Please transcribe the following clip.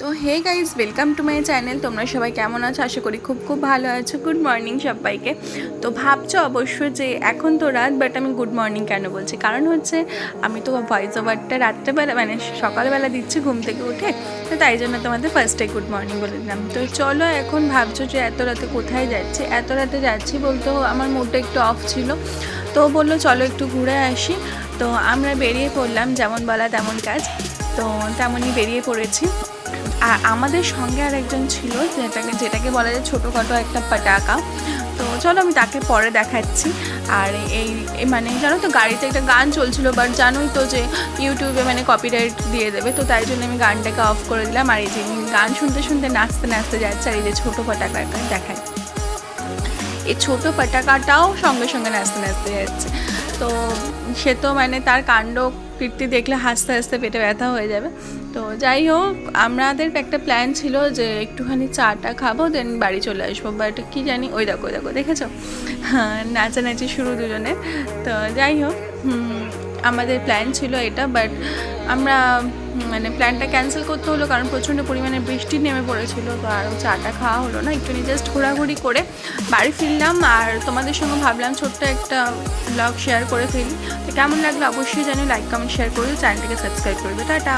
তো hey guys welcome to my channel তোমরা সবাই কেমন আছো? আশা করি খুব খুব ভালো আছো। গুড মর্নিং সবাইকে। তো ভাবছ অবশ্য যে এখন তো রাত বাট আমি গুড মর্নিং কেন বলছি? কারণ হচ্ছে আমি তো ভয়েস ওভারটা রাত্রেবেলা মানে সকালবেলা দিচ্ছি ঘুম থেকে উঠে, তো তাই জন্য তোমাদের ফার্স্টে গুড মর্নিং বলে দিলাম। তো চলো এখন ভাবছ যে এত রাতে কোথায় যাচ্ছি? এত রাতে যাচ্ছি বলতো আমার মুডটা একটু অফ ছিল। তো বলল চলো একটু ঘুরে আসি। তো আমরা বেরিয়ে পড়লাম, যেমন বলা তেমন কাজ। তো তেমনই বেরিয়ে পড়েছি। আর আমাদের সঙ্গে আর একজন ছিল যেটাকে যেটাকে বলা যায় ছোটোখাটো একটা পাটাকা। তো চলো আমি তাকে পরে দেখাচ্ছি। আর এই এই মানে জানো তো গাড়িতে একটা গান চলছিল বাট জানোই তো যে ইউটিউবে মানে কপিরাইট দিয়ে দেবে, তো তাই জন্য আমি গানটাকে অফ করে দিলাম। আর এই যে গান শুনতে শুনতে নাচতে নাচতে যাচ্ছে, আর এই যে ছোটো পাটাকাটা দেখায় এই ছোটো পাটাকাটাও সঙ্গে সঙ্গে নাচতে নাচতে যাচ্ছে। তো সে তো মানে তার কাণ্ড কীর্তি দেখলে হাসতে হাসতে পেটে ব্যথা হয়ে যাবে। তো যাই হোক, আমাদের একটা প্ল্যান ছিল যে একটুখানি চাটা খাব দেন বাড়ি চলে আসব। বাট কী জানি, ওই দেখো ওই দেখো, দেখেছ? হ্যাঁ নাচানাচি শুরু দুজনের। তো যাই হোক আমাদের প্ল্যান ছিল এটা বাট আমরা মানে প্ল্যানটা ক্যান্সেল করতে হলো কারণ প্রচণ্ড পরিমাণে বৃষ্টি নেমে পড়েছিল, তো আর চাটা খাওয়া হলো না। একটুখানি জাস্ট ঘোরাঘুরি করে বাড়ি ফিরলাম আর তোমাদের সঙ্গে ভাবলাম ছোট্ট একটা ব্লগ শেয়ার করে ফেলি। তো কেমন লাগল অবশ্যই জানি লাইক কমেন্ট শেয়ার করে চ্যানেলটাকে সাবস্ক্রাইব করবে। টাটা!